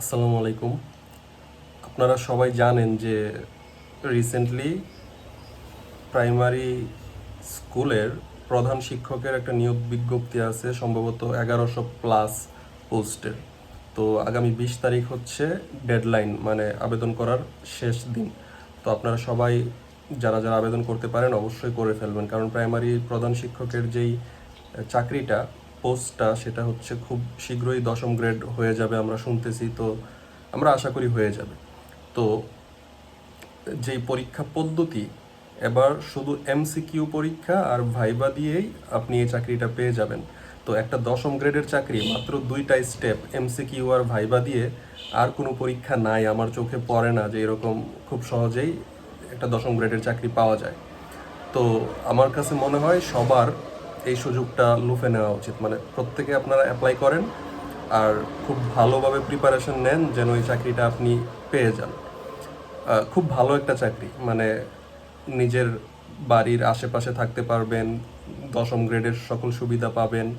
আসসালামু আলাইকুম। আপনারা সবাই জানেন যে রিসেন্টলি প্রাইমারি স্কুলের প্রধান শিক্ষকের একটা নিয়োগ বিজ্ঞপ্তি আছে, সম্ভবত এগারোশো প্লাস পোস্টের তো আগামী বিশ তারিখ হচ্ছে ডেডলাইন মানে আবেদন করার শেষ দিন। তো আপনারা সবাই যারা যারা আবেদন করতে পারেন অবশ্যই করে ফেলবেন, কারণ প্রাইমারি প্রধান শিক্ষকের যেই চাকরিটা পোস্টটা সেটা হচ্ছে খুব শীঘ্রই দশম গ্রেড হয়ে যাবে, আমরা শুনতেছি, তো আমরা আশা করি হয়ে যাবে। তো যেই পরীক্ষা পদ্ধতি, এবার শুধু এমসিকিউ পরীক্ষা আর ভাইবা দিয়েই আপনি এই চাকরিটা পেয়ে যাবেন। তো একটা দশম গ্রেডের চাকরি, মাত্র দুইটা স্টেপ এমসিকিউ আর ভাইবা দিয়ে আর কোনো পরীক্ষা নাই, আমার চোখে পড়ে না যে এরকম খুব সহজেই একটা দশম গ্রেডের চাকরি পাওয়া যায়। তো আমার কাছে মনে হয় সবার এই সুযোগটা লুফে নেওয়া উচিত। মানে প্রত্যেকে আপনারা অ্যাপ্লাই করেন আর খুব ভালোভাবে প্রিপারেশন নেন যেন এই চাকরিটা আপনি পেয়ে যান। খুব ভালো একটা চাকরি। মানে নিজের বাড়ির আশেপাশে থাকতে পারবেন, দশম গ্রেডের সকল সুবিধা পাবেন।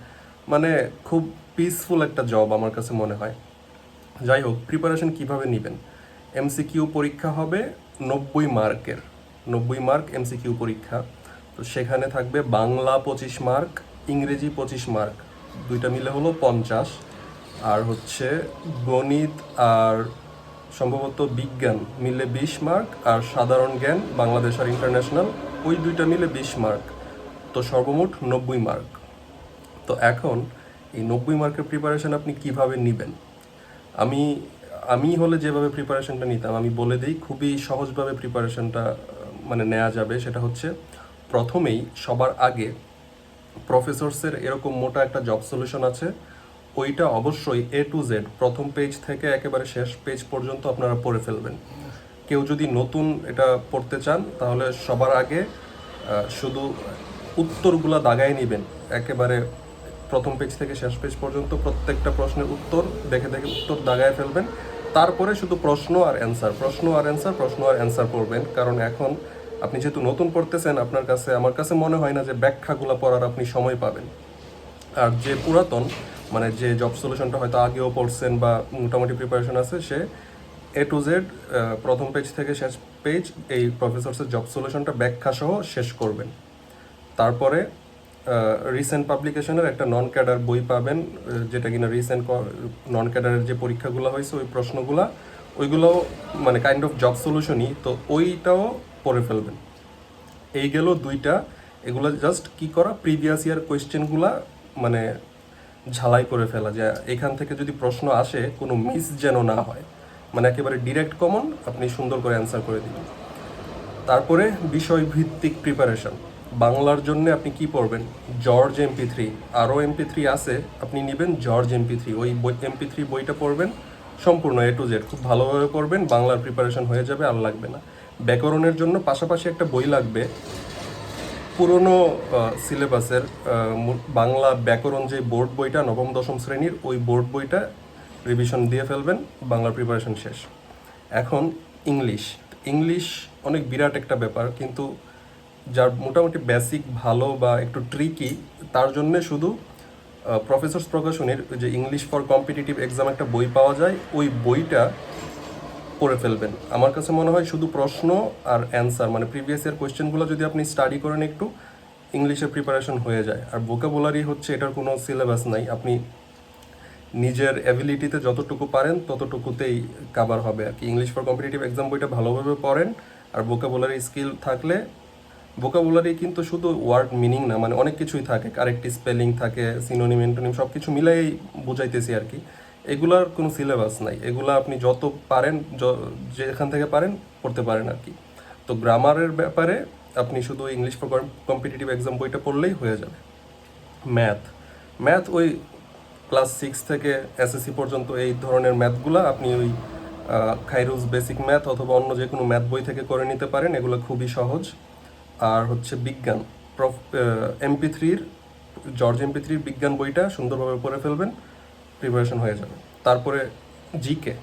মানে খুব পিসফুল একটা জব আমার কাছে মনে হয়। যাই হোক প্রিপারেশন কীভাবে নেবেন? এমসিকিউ পরীক্ষা হবে নব্বই মার্কের। নব্বই মার্ক এমসিকিউ পরীক্ষা। তো সেখানে থাকবে বাংলা পঁচিশ মার্ক, ইংরেজি পঁচিশ মার্ক। দুইটা মিলে হলো পঞ্চাশ। আর হচ্ছে গণিত আর সম্ভবত বিজ্ঞান মিলে বিশ মার্ক, আর সাধারণ জ্ঞান বাংলাদেশ আর ইন্টারন্যাশনাল ওই দুইটা মিলে বিশ মার্ক। তো সর্বমোট নব্বই মার্ক। তো এখন এই নব্বই মার্কের প্রিপারেশন আপনি কীভাবে নেবেন? আমি আমি হলে যেভাবে প্রিপারেশনটা নিতাম, আমি বলে দিই, খুবই সহজভাবে প্রিপারেশনটা মানে নেওয়া যাবে। সেটা হচ্ছে প্রথমেই সবার আগে প্রফেসরসের এরকম মোটা একটা জব সলিউশন আছে। ওইটা অবশ্যই এ টু জেড প্রথম পেজ থেকে একেবারে শেষ পেজ পর্যন্ত আপনারা পড়ে ফেলবেন। কেউ যদি নতুন এটা পড়তে চান, তাহলে সবার আগে শুধু উত্তরগুলা দাগায় নেবেন। একেবারে প্রথম পেজ থেকে শেষ পেজ পর্যন্ত প্রত্যেকটা প্রশ্নের উত্তর দেখে দেখে উত্তর দাগায় ফেলবেন। তারপরে শুধু প্রশ্ন আর অ্যান্সার প্রশ্ন আর অ্যান্সার প্রশ্ন আর অ্যান্সার পড়বেন। কারণ এখন আপনি যেহেতু নতুন পড়তেছেন, আপনার কাছে, আমার কাছে মনে হয় না যে ব্যাখ্যাগুলো পড়ার আপনি সময় পাবেন। আর যে পুরাতন মানে যে জব সলিউশনটা হয়তো আগেও পড়ছেন বা মোটামুটি প্রিপারেশন আছে, সে এ টু জেড প্রথম পেজ থেকে শেষ পেজ এই প্রফেসরসের জব সলিউশনটা ব্যাখ্যা সহ শেষ করবেন। তারপরে রিসেন্ট পাবলিকেশনের একটা নন ক্যাডার বই পাবেন যেটা কিনা রিসেন্ট নন ক্যাডারের যে পরীক্ষাগুলো হয়েছে, ওই প্রশ্নগুলা, ওইগুলো মানে কাইন্ড অফ জব সলিউশনই তো ওইটাও পড়ে ফেলবেন। এই গেল দুইটা। এগুলো জাস্ট কি করা? প্রিভিয়াস ইয়ার কোয়েশ্চেনগুলা মানে ঝালাই করে ফেলা। যে এখান থেকে যদি প্রশ্ন আসে, কোনো মিস যেন না হয় মানে একেবারে ডিরেক্ট কমন আপনি সুন্দর করে অ্যান্সার করে দিবেন। তারপরে বিষয় ভিত্তিক প্রিপারেশন বাংলার জন্য আপনি কি পড়বেন? জর্জ এমপি থ্রি আরও এমপি থ্রি আছে, আপনি নেবেন জর্জ এমপি থ্রি ওই বই এমপি থ্রি বইটা পড়বেন, সম্পূর্ণ এ টু জেড খুব ভালোভাবে পড়বেন, বাংলার প্রিপারেশন হয়ে যাবে, আর লাগবে না। ব্যাকরণের জন্য পাশাপাশি একটা বই লাগবে। পুরনো সিলেবাসের বাংলা ব্যাকরণ যে বোর্ড বইটা, নবম, দশম শ্রেণির, ওই বোর্ড বইটা রিভিশন দিয়ে ফেলবেন বাংলার প্রিপারেশন শেষ। এখন ইংলিশ ইংলিশ অনেক বিরাট একটা ব্যাপার, কিন্তু যার মোটামুটি বেসিক ভালো বা একটু ট্রিকি তার জন্য শুধু প্রফেসর্স প্রকাশনীর যে ইংলিশ ফর কম্পিটিটিভ এক্সাম একটা বই পাওয়া যায়, ওই বইটা পড়ে ফেলবেন। আমার কাছে মনে হয় শুধু প্রশ্ন আর অ্যান্সার মানে প্রিভিয়াস ইয়ার কোয়েশ্চেনগুলো যদি আপনি স্টাডি করেন একটু ইংলিশের প্রিপারেশন হয়ে যায়। আর ভোকাবুলারি হচ্ছে এটার কোনো সিলেবাস নাই। আপনি নিজের অ্যাবিলিটিতে যতটুকু পারেন, ততটুকুতেই কাভার হবে আর কি। ইংলিশ ফর কম্পিটিটিভ এক্সাম বইটা ভালোভাবে পড়েন আর ভোকাবুলারি স্কিল থাকলে ভোকাবুলারি কিন্তু শুধু ওয়ার্ড মিনিং না মানে অনেক কিছুই থাকে। কারেক্ট স্পেলিং থাকে সিনোনিম এন্টোনিম সব কিছু মিলাই বুঝাইতেছি আর কি। এগুলার কোনো সিলেবাস নাই। এগুলা আপনি যত পারেন যেখান থেকে পারেন, পড়তে পারেন আর কি। তো গ্রামারের ব্যাপারে আপনি শুধু ইংলিশ ফর কম্পিটিটিভ এক্সাম বইটা পড়লেই হয়ে যাবে। ম্যাথ ম্যাথ ওই ক্লাস সিক্স থেকে এসএসসি পর্যন্ত এই ধরনের ম্যাথগুলা আপনি ওই খাইরুজ বেসিক ম্যাথ অথবা অন্য যে কোনো ম্যাথ বই থেকে করে নিতে পারেন। এগুলো খুবই সহজ। আর হচ্ছে বিজ্ঞান। প্রফ এমপি থ্রির জর্জ এমপি থ্রির বিজ্ঞান বইটা সুন্দরভাবে পড়ে ফেলবেন। প্রিপারেশন হয়ে যাবে। তারপরে জিকে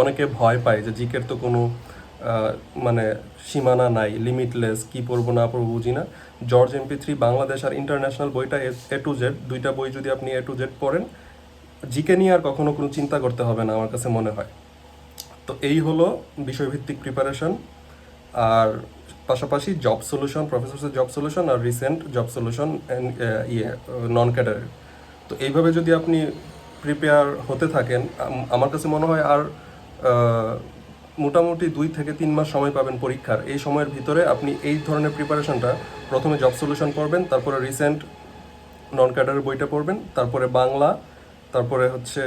অনেকে ভয় পায় যে জিকের তো কোনো মানে সীমানা নাই লিমিটলেস কি পড়ব না পড়ব বুঝি না। জর্জ এমপি থ্রি বাংলাদেশ আর ইন্টারন্যাশনাল বইটা এ টু জেড দুইটা বই যদি আপনি এ টু জেড পড়েন জিকে নিয়ে আর কখনো কোনো চিন্তা করতে হবে না আমার কাছে মনে হয়। তো এই হলো বিষয়ভিত্তিক প্রিপারেশন আর পাশাপাশি জব সলিউশন প্রফেসরসের জব সলিউশন আর রিসেন্ট জব সলিউশন ইয়ে নন ক্যাডারের তো এইভাবে যদি আপনি প্রিপেয়ার হতে থাকেন আমার কাছে মনে হয় আর মোটামুটি দুই থেকে তিন মাস সময় পাবেন পরীক্ষার। এই সময়ের ভিতরে আপনি এই ধরনের প্রিপারেশনটা প্রথমে জব সলিউশন পড়বেন, তারপরে রিসেন্ট নন ক্যাডারের বইটা পড়বেন, তারপরে বাংলা, তারপরে হচ্ছে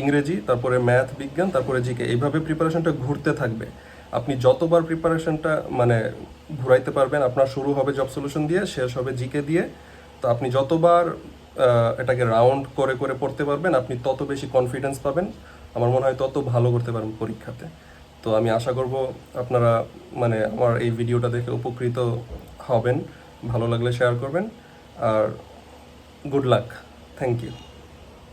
ইংরেজি, তারপরে ম্যাথ বিজ্ঞান, তারপরে জিকে এইভাবে প্রিপারেশনটা ঘুরতে থাকবে। আপনি যতবার প্রিপারেশনটা মানে ঘুরাইতে পারবেন, আপনার শুরু হবে জব সলিউশন দিয়ে, শেষ হবে জিকে দিয়ে। তো আপনি যতবার এটাকে রাউন্ড করে করে পড়তে পারবেন। আপনি তত বেশি কনফিডেন্স পাবেন। আমার মনে হয় তত ভালো করতে পারবেন পরীক্ষাতে। তো আমি আশা করব আপনারা মানে আমার এই ভিডিওটা দেখে উপকৃত হবেন। ভালো লাগলে শেয়ার করবেন। আর গুড লাক থ্যাংক ইউ